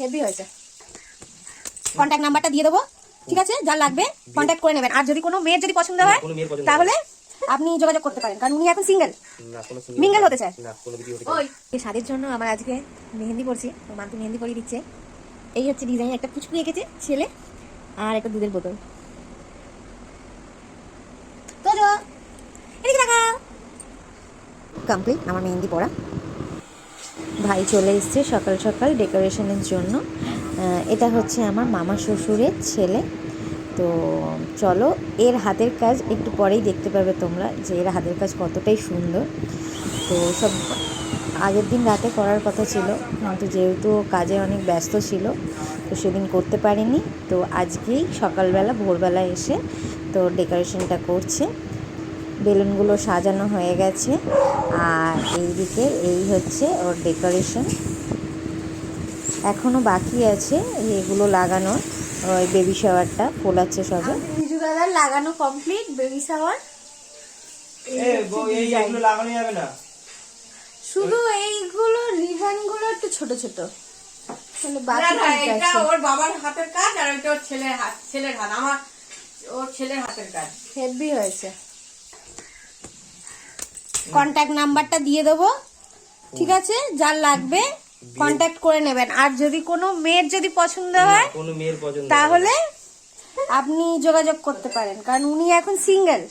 Heavy হয়েছে। Contact নাম্বারটা দিয়ে দেবো ঠিক আছে? যা লাগবে কন্ট্যাক্ট করে নেবেন। আর যদি কোনো মেয়ের যদি পছন্দ হয় তাহলে আপনি যোগাযোগ করতে পারেন। কারণ উনি এখন সিঙ্গেল মিঙ্গেল হতে চায়। না কোনো ভিডিও হতে ওই। এই শাড়ির জন্য আমার আজকে মেহেন্দি পড়ছি তো মাকে মেহেন্দি পরিয়ে দিচ্ছে। এই হচ্ছে ডিজাইন একটা পুচকু এঁকেছে ছেলে আর একটা দুধের বোতল। তো যো এদিকে কমপ্লিট আমার মেহেন্দি পড়া। ভাই চলে এসছে সকাল সকাল ডেকোরেশনের জন্য। এটা হচ্ছে আমার মামা শ্বশুরের ছেলে। তো চলো, এর হাতের কাজ একটু পরেই দেখতে পাবে তোমরা যে এর হাতের কাজ কতটাই সুন্দর। তো সব আগের দিন রাতে করার কথা ছিল কিন্তু যেহেতু কাজে অনেক ব্যস্ত ছিল, তো সেদিন করতে পারিনি। তো আজকেই সকালবেলা, ভোরবেলা এসে তো ডেকোরেশনটা করছে। বেলুনগুলো সাজানো হয়ে গেছে। আর এইদিকে এই হচ্ছে ওর ডেকোরেশন। এখনও বাকি আছে এগুলো লাগানো ওই বেবি শাওয়ারটা ফোলাচ্ছে সবে। বিজু দাদার লাগানো কমপ্লিট বেবি শাওয়ার লাগানো যাবে না? শুধু এইগুলো রিহানগুলো একটু ছোট ছোট। তাহলে বাকি ঠিক এটা আছে। ওর বাবার হাতের কাজ আর ওইটা ওর ছেলের হাত ছেলের হাত আমার ওর ছেলের হাতের কাজ। হেভি হয়েছে। কন্ট্যাক্ট নাম্বারটা দিয়ে দেবো। ঠিক আছে? যার লাগবে কন্ট্যাক্ট করে নেবেন। আর যদি কোনো মেয়ের যদি পছন্দ হয় কোনো মেয়ের পছন্দ তাহলে আপনি যোগাযোগ করতে পারেন। কারণ উনি এখন সিঙ্গেল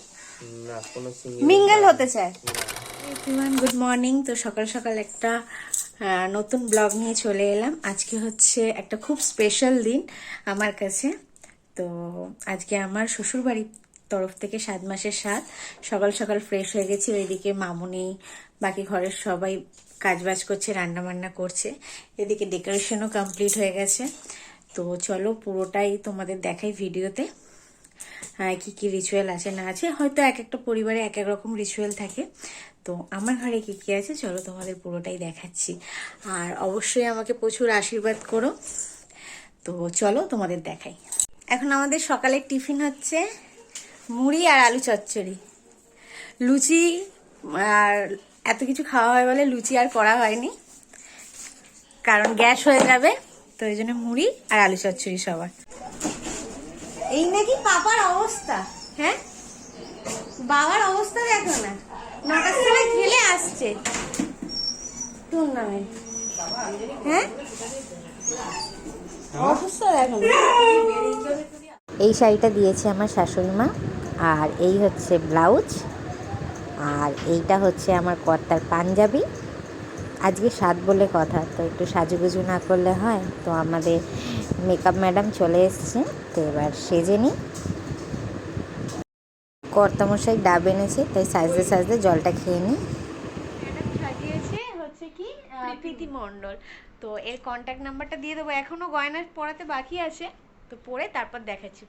না কোনো সিঙ্গেল মিঙ্গেল হতে চায়। এভরিওয়ান গুড মর্নিং তো সকাল সকাল একটা নতুন ব্লগ নিয়ে চলে এলাম। আজকে হচ্ছে একটা খুব স্পেশাল দিন আমার কাছে। তো আজকে আমার শ্বশুর বাড়ির তরফ থেকে সাত মাসের সাত সকাল সকাল ফ্রেশ হয়ে গেছি, ওইদিকে মামুনি, বাকি ঘরের সবাই কাজবাজ করছে রান্না বান্না করছে। এদিকে ডেকোরেশনও কমপ্লিট হয়ে গেছে। তো চলো পুরোটাই তোমাদের দেখাই ভিডিওতে। হ্যাঁ কি কি রিচুয়াল আছে, না আছে। হয়তো এক একটা পরিবারে এক এক রকম রিচুয়াল থাকে। তো আমার ঘরে কি কি আছে, চলো তোমাদের পুরোটাই দেখাচ্ছি। আর অবশ্যই আমাকে প্রচুর আশীর্বাদ করো। তো চলো তোমাদের দেখাই। এখন আমাদের সকালের টিফিন হচ্ছে মুড়ি আর আলু চচ্চড়ি। লুচি আর এত কিছু খাওয়া হয় বলে লুচি আর করা হয়নি। কারণ গ্যাস হয়ে যাবে তো এই জন্য মুড়ি আর আলু চচ্চড়ি সবার। এই নাকি পাপার অবস্থা? হ্যাঁ? বাবার অবস্থা দেখো না। নটার সময় খেলে আসছে। টুর্নামেন্ট হ্যাঁ? অবস্থা দেখো এই শাড়িটা দিয়েছে আমার শাশুড়ি মা। আর এই হচ্ছে ব্লাউজ। আর এইটা হচ্ছে আমার কর্তার পাঞ্জাবি। আজকে সাত বলে কথা তো একটু সাজুগুজু না করলে হয়? তো আমাদের মেকআপ ম্যাডাম চলে এসছে তো এবার সেজে নিই। কর্তামশাই ডাব এনেছে তাই সাজতে সাজতে জলটা খেয়ে নিই। সাজিয়েছে হচ্ছে কি প্রীতি মণ্ডল। তো এর কন্ট্যাক্ট নাম্বারটা দিয়ে দেবো। এখনও গয়না পড়াতে বাকি আছে তো পরে তারপর দেখাচ্ছি।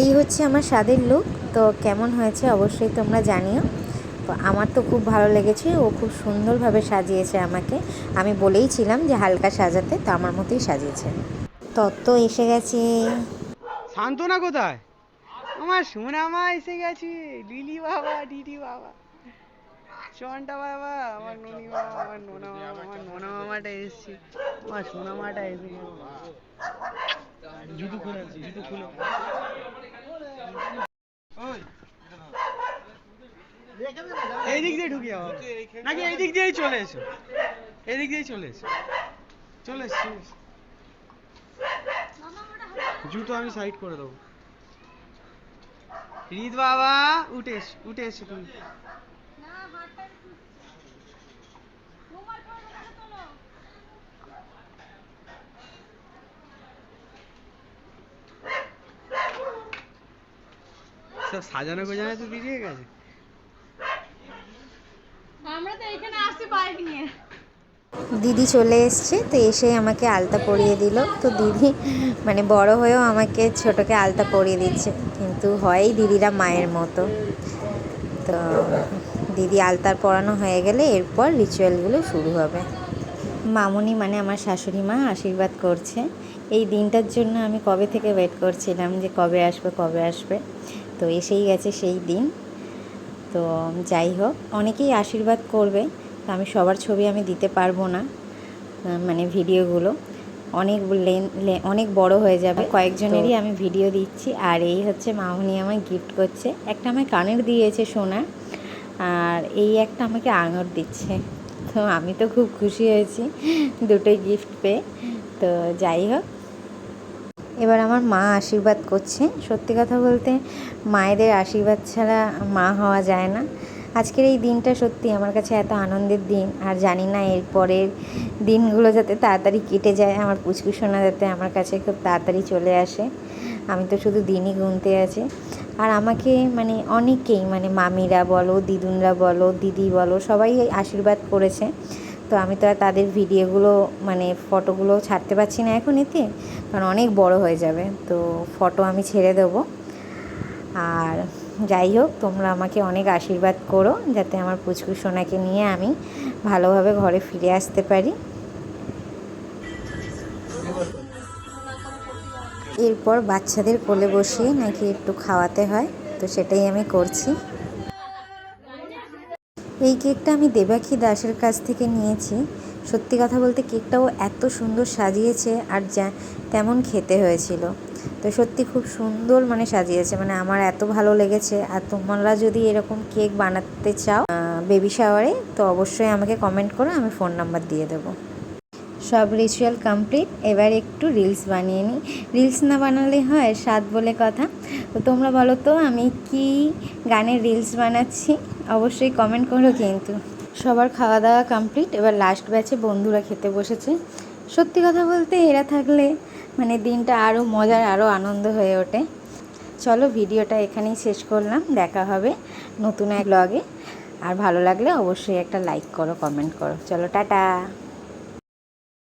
এই হচ্ছে আমার স্বাদের লুক তো কেমন হয়েছে অবশ্যই তোমরা জানিও। তো আমার তো খুব ভালো লেগেছে ও খুব সুন্দরভাবে সাজিয়েছে আমাকে। আমি বলেইছিলাম যে হালকা সাজাতে তো আমার মতোই সাজিয়েছে। তত্ত্ব এসে গেছে। শান্তনা কোথায়? আমার সোনামা এসে গেছে লিলি বাবা ডিডি বাবা। চন্টা বাবা আমার ননি বাবা আমার নোনা মামা আমার নোনা মামাটা এসছে। আমার সোনা মাটা এসে গেছে। জুতো খুলে জুতো খুলে। এই দিক দিয়ে ঢুকি যাও নাকি এই দিয়েই চলে এসো। এই দিক দিয়েই চলে এসো। চলে এসো। জুতো আমি সাইড করে দেবো। রিদ বাবা, উঠে এসো উঠে এসো তুমি। সব সাজানো গোজানো তো বেরিয়ে গেছে। দিদি চলে এসছে তো এসে আমাকে আলতা পরিয়ে দিল। তো দিদি মানে বড় হয়েও আমাকে ছোটকে আলতা পরিয়ে দিচ্ছে। কিন্তু হয় দিদিরা মায়ের মতো। তো দিদি আলতার পরানো হয়ে গেলে এরপর রিচুয়ালগুলো শুরু হবে। মামুনি মানে আমার শাশুড়ি মা আশীর্বাদ করছে। এই দিনটার জন্য আমি কবে থেকে ওয়েট করছিলাম যে কবে আসবে কবে আসবে? তো এসেই গেছে সেই দিন। তো যাই হোক অনেকেই আশীর্বাদ করবে তো আমি সবার ছবি আমি দিতে পারব না মানে ভিডিওগুলো। অনেক অনেক বড় হয়ে যাবে। কয়েকজনেরই আমি ভিডিও দিচ্ছি আর এই হচ্ছে মামনি আমায় গিফট করছে। একটা আমায় কানের দিয়েছে সোনা আর এই একটা আমাকে আঙুর দিচ্ছে। তো আমি তো খুব খুশি হয়েছি দুটোই গিফট পেয়ে। তো যাই হোক এবার আমার মা আশীর্বাদ করছে। সত্যি কথা বলতে, মায়েদের আশীর্বাদ ছাড়া মা হওয়া যায় না। আজকের এই দিনটা সত্যি আমার কাছে এত আনন্দের দিন। আর জানি না এর পরের দিনগুলো যাতে তাড়াতাড়ি কেটে যায়, আমার পুচকুসোনা যাতে আমার কাছে খুব তাড়াতাড়ি চলে আসে। আমি তো শুধু দিনই গুনতে আছি। আর আমাকে মানে অনেকেই মানে মামিরা বলো, দিদুনরা বলো, দিদি বলো, সবাই আশীর্বাদ করেছে। তো আমি তো আর তাদের ভিডিওগুলো মানে ফটোগুলো ছাড়তে পারছি না এখন এতে, কারণ অনেক বড় হয়ে যাবে। তো ফটো আমি ছেড়ে দেবো। আর যাই হোক, তোমরা আমাকে অনেক আশীর্বাদ করো যাতে আমার পুচকু সোনাকে নিয়ে আমি ভালোভাবে ঘরে ফিরে আসতে পারি। এরপর বাচ্চাদের কোলে বসিয়ে নাকি একটু খাওয়াতে হয়, তো সেটাই আমি করছি। এই কেকটা আমি দেবাক্ষী দাসের কাছ থেকে নিয়েছি। সত্যি কথা বলতে কেকটাও এত সুন্দর সাজিয়েছে আর যা তেমন খেতে হয়েছিল। তো সত্যি খুব সুন্দর মানে সাজিয়েছে মানে আমার এত ভালো লেগেছে। আর তোমরা যদি এরকম কেক বানাতে চাও বেবি শাওয়ারে তো অবশ্যই আমাকে কমেন্ট করো, আমি ফোন নাম্বার দিয়ে দেবো। সব রিচুয়াল কমপ্লিট এবার একটু রিলস বানিয়ে নিই। রিলস না বানালে হয় স্বাদ বলে কথা। তো তোমরা বলো তো, আমি কি গানের রিলস বানাচ্ছি? অবশ্যই কমেন্ট করো কিন্তু। সবার খাওয়া দাওয়া কমপ্লিট এবার লাস্ট ব্যাচে বন্ধুরা খেতে বসেছে। সত্যি কথা বলতে এরা থাকলে মানে দিনটা আরও মজার আরও আনন্দ হয়ে ওঠে। চলো ভিডিওটা এখানেই শেষ করলাম, দেখা হবে নতুন এক ব্লগে আর ভালো লাগলে অবশ্যই একটা লাইক করো কমেন্ট করো। চলো, টাটা!